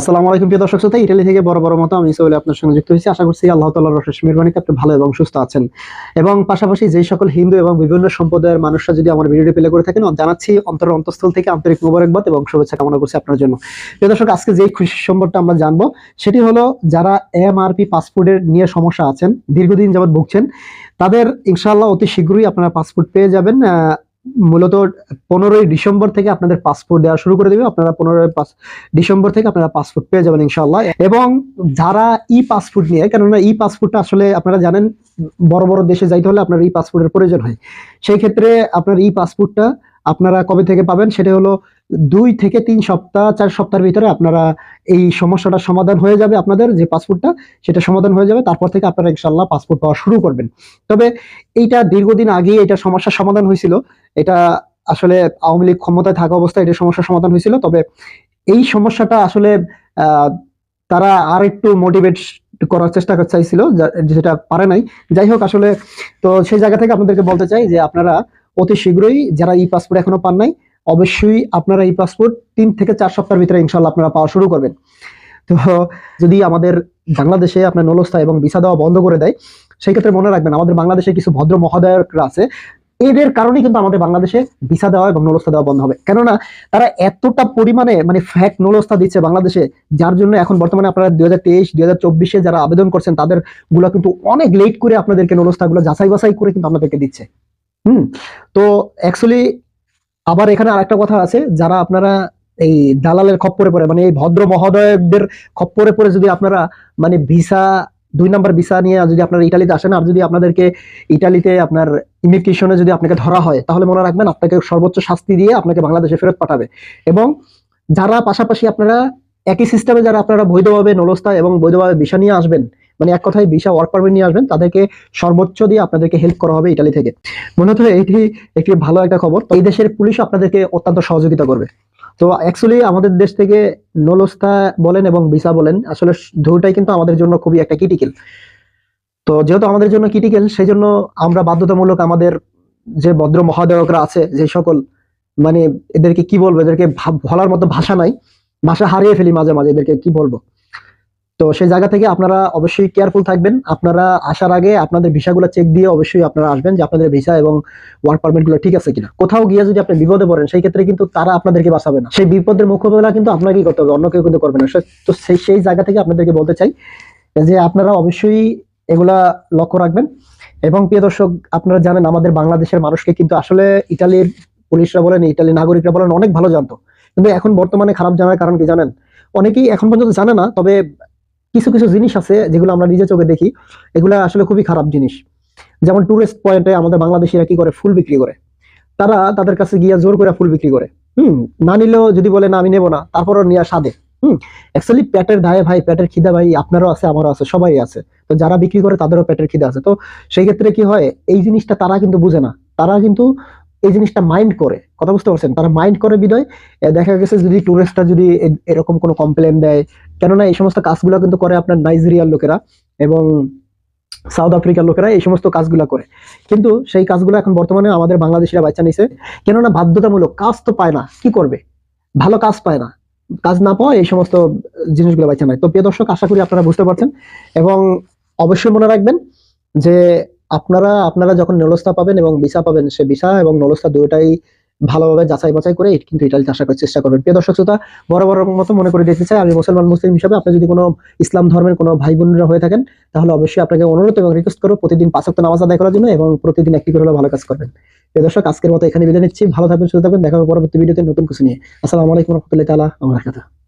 আসসালামু আলাইকুম প্রিয় দর্শক শ্রোতা, ইটালি থেকে বড় বড় মতো আমি সোহেল আপনার সঙ্গে যুক্ত হয়েছি। আশা করছি আল্লাহ তাআলার অশেষ মেহরবানিতে আপনি ভালো এবং সুস্থ আছেন। এবং পাশাপাশি যেই সকল হিন্দু এবং বিভিন্ন সম্প্রদায়ের মানুষরা যদি আমার ভিডিওটি প্লে করে থাকেন, জানাচ্ছি অন্তর অন্তঃস্থল থেকে আন্তরিক মোবারকবাদ এবং শুভেচ্ছা কামনা করছি আপনার জন্য। প্রিয় দর্শক, আজকে যেই খুশি সম্পর্কটা আমরা জানব, সেটি হলো যারা এমআরপি পাসপোর্টের নিয়ে সমস্যা আছেন, দীর্ঘদিন যাবৎ ভুগছেন, তাদের ইনশাআল্লাহ অতি শীঘ্রই আপনারা পাসপোর্ট পেয়ে যাবেন মূলত পনেরোই ডিসেম্বর থেকে আপনাদের পাসপোর্ট দেওয়া শুরু করে দেবে। আপনারা পনেরোই ডিসেম্বর থেকে আপনারা পাসপোর্ট পেয়ে যাবেন ইনশাল্লাহ এবং যারা ই পাসপোর্ট নিয়ে, কেননা ই পাসপোর্টটা আসলে আপনারা জানেন, বড় বড় দেশে যাইতে হলে আপনার ই পাসপোর্টের প্রয়োজন হয়। সেই ক্ষেত্রে আপনার ই পাসপোর্টটা আপনারা কবে থেকে পাবেন, সেটা হলো দুই থেকে তিন সপ্তাহ, চার সপ্তাহের ভিতরে আপনারা এই সমস্যাটা সমাধান হয়ে যাবে আপনাদের, যে পাসপোর্টটা, সেটা সমাধান হয়ে যাবে। তারপর থেকে আপনারা ইনশাল্লাহ পাসপোর্ট পাওয়া শুরু করবেন। তবে এইটা দীর্ঘদিন আগে এটা সমস্যার সমাধান হয়েছিল। এটা আসলে আওয়ামী লীগ ক্ষমতায় থাকা অবস্থায় এটা সমস্যার সমাধান হয়েছিল। তবে এই সমস্যাটা আসলে তারা আর একটু মোটিভেট করার চেষ্টা করতে চাইছিল যেটা পারে নাই। যাই হোক, আসলে তো সেই জায়গা থেকে আপনাদেরকে বলতে চাই যে আপনারা অতি শীঘ্রই যারা ই পাসপোর্ট এখনও পান নাই অবশ্যই আপনারা এই পাসপোর্ট তিন থেকে চার সপ্তাহের ভিতরে ইনশাল্লাহ আপনারা পাওয়া শুরু করবেন। তো যদি আমাদের বাংলাদেশে আপনার নলস্থা এবং ভিসা দেওয়া বন্ধ করে দেয়, সেই ক্ষেত্রে মনে রাখবেন আমাদের বাংলাদেশে কিছু ভদ্র মহোদয়রা আছে, এদের কারণেই কিন্তু আমাদের বাংলাদেশে ভিসা দেওয়া এবং নলস্থা দেওয়া বন্ধ হবে। কেননা তারা এতটা পরিমাণে মানে ফ্যাক নলস্থা দিচ্ছে বাংলাদেশে, যার জন্য এখন বর্তমানে আপনারা দুই হাজার তেইশ, দুই হাজার চব্বিশে যারা আবেদন করছেন তাদেরগুলো কিন্তু অনেক লেট করে আপনাদেরকে নলস্থাগুলো যাচাই বাছাই করে কিন্তু আপনাদেরকে দিচ্ছে। হুম, তো অ্যাকচুয়ালি আবার এখানে আরেকটা কথা আছে, যারা আপনারা এই দালালের খপ্পরে পড়ে মানে এই ভদ্র মহোদয়দের খপ্পরে পড়ে যদি আপনারা মানে ভিসা, দুই নাম্বার ভিসা নিয়ে যদি আপনারা ইটালিতে আসেন, আর যদি আপনাদেরকে ইটালিতে আপনার ইমিগ্রেশনে যদি আপনাকে ধরা হয়, তাহলে মনে রাখবেন আপনাকে সর্বোচ্চ শাস্তি দিয়ে আপনাকে বাংলাদেশে ফেরত পাঠাবে। এবং যারা পাশাপাশি আপনারা একই সিস্টেমে যারা আপনারা বৈধভাবে নলস্তা এবং বৈধভাবে ভিসা নিয়ে আসবেন মানে এক কথায় ভিসা ওয়ার্ক পারমিট নিয়ে আসবেন, তাদেরকে সর্বোচ্চ দিয়ে আপনাদেরকে হেল্প করা হবে ইটালি থেকে। মনে হতো এটি একটি ভালো একটা খবর। এই দেশের পুলিশ আপনাদেরকে অত্যন্ত সহযোগিতা করবে। তো অ্যাকচুয়ালি আমাদের দেশ থেকে নলস্তা বলেন এবং ভিসা বলেন, আসলে দুটাই কিন্তু আমাদের জন্য খুবই একটা ক্রিটিক্যাল তো যেহেতু আমাদের জন্য ক্রিটিক্যাল সেই জন্য আমরা বাধ্যতামূলক আমাদের যে ভদ্র মহাদেবকরা আছে, যে সকল মানে এদেরকে কি বলব, এদেরকে বলার মতো ভাষা নাই। ভাষা হারিয়ে ফেলি মাঝে মাঝে, এদেরকে কি বলব? তো সেই জায়গা থেকে আপনারা অবশ্যই কেয়ারফুল থাকবেন। আপনারা আসার আগে আপনাদের ভিসাগুলো চেক দিয়ে অবশ্যই আপনারা আসবেন যে আপনাদের ভিসা এবং ওয়ার্ক পারমিটগুলো ঠিক আছে কিনা। কোথাও গিয়ে যদি আপনি বিপদে পড়েন, সেই ক্ষেত্রে কিন্তু তারা আপনাদেরকে বাঁচাবে না। সেই বিপদের মোকাবেলা কিন্তু আপনাকেই করতে হবে অন্য কেউ কিন্তু করবে না। তো সেই সেই জায়গা থেকে আপনাদেরকে বলতে চাই যে আপনারা অবশ্যই এগুলা লক্ষ্য রাখবেন। এবং প্রিয় দর্শক, আপনারা জানেন আমাদের বাংলাদেশের মানুষকে কিন্তু আসলে ইটালির পুলিশরা বলেন ইটালির নাগরিকরা বলেন অনেক ভালো জানতো। কিন্তু এখন বর্তমানে খারাপ জানার কারণ কি জানেন? অনেকেই এখন পর্যন্ত জানে না, তবে কিছু কিছু জিনিস আছে যেগুলো আমরা নিজে চোখে দেখি। এগুলো আসলে খুবই খারাপ জিনিস। যেমন টুরিস্ট পয়েন্টে আমাদের বাংলাদেশিরা কি করে? ফুল বিক্রি করে। তারা তাদের কাছে গিয়ে জোর করে ফুল বিক্রি করে। হুম, না নিলেও যদি বলে, না, আমি নেব না, তারপরও নিয়ে সাদে হুম অ্যাকচুয়ালি পেটের দায়ে ভাই, পেটের খিদা ভাই, আপনারও আছে, আমারও আছে, সবাই আছে। তো যারা বিক্রি করে, তাদেরও পেটের খিদা আছে। তো সেই ক্ষেত্রে কি হয়, এই জিনিসটা তারা কিন্তু বুঝে না। তারা কিন্তু এই জিনিসটা মাইন্ড করে। কথা বুঝতে পারছেন? তারা মাইন্ড করে বিদয় এ, দেখা গেছে যদি টুরিস্টরা যদি এরকম কোনো কমপ্লেন দেয় কেননা এই সমস্ত কাজগুলো কিন্তু করে আপনার নাইজেরিয়ার লোকেরা এবং সাউথ আফ্রিকার লোকেরা এই সমস্ত কাজগুলো করে। কিন্তু সেই কাজগুলো এখন বর্তমানে আমাদের বাংলাদেশিরা বাচ্চা নিছে। কেননা বাধ্যতামূলক কাজ তো পায় না। কি করবে? ভালো কাজ পায় না। কাজ না পাওয়া এই সমস্ত জিনিসগুলো বাচ্চা নেয়। তো প্রিয় দর্শক আশা করি আপনারা বুঝতে পারছেন। এবং অবশ্যই মনে রাখবেন যে আপনারা আপনারা যখন নলস্তা পাবেন এবং ভিসা পাবেন, সে ভিসা এবং নলস্তা দুটাই ভালোভাবে যাচাই বাছাই করে কিন্তু ইটালিতে আসার চেষ্টা করবেন। প্রিয় দর্শক শ্রোতা, বড় বড় মতো মনে করে দিতে চাই, আমি মুসলমান, মুসলিম হিসাবে আপনি যদি কোনো ইসলাম ধর্মের কোনো ভাই বোনরা হয়ে থাকেন, তাহলে অবশ্যই আপনাকে অনুরোধ এবং রিকোয়েস্ট করব প্রতিদিন পাঁচ ওয়াক্ত নামাজ আদায় করার জন্য এবং প্রতিদিন একটি করে ভালো কাজ করবেন। প্রিয় দর্শক, আজকের মতো এখানে বিদায় নিচ্ছি। ভালো থাকবেন, সুস্থ থাকবেন। দেখা হবে পরবর্তী ভিডিওতে নতুন কিছু নিয়ে। আসসালামু আলাইকুম রহমতুল্লাহ তালা আমার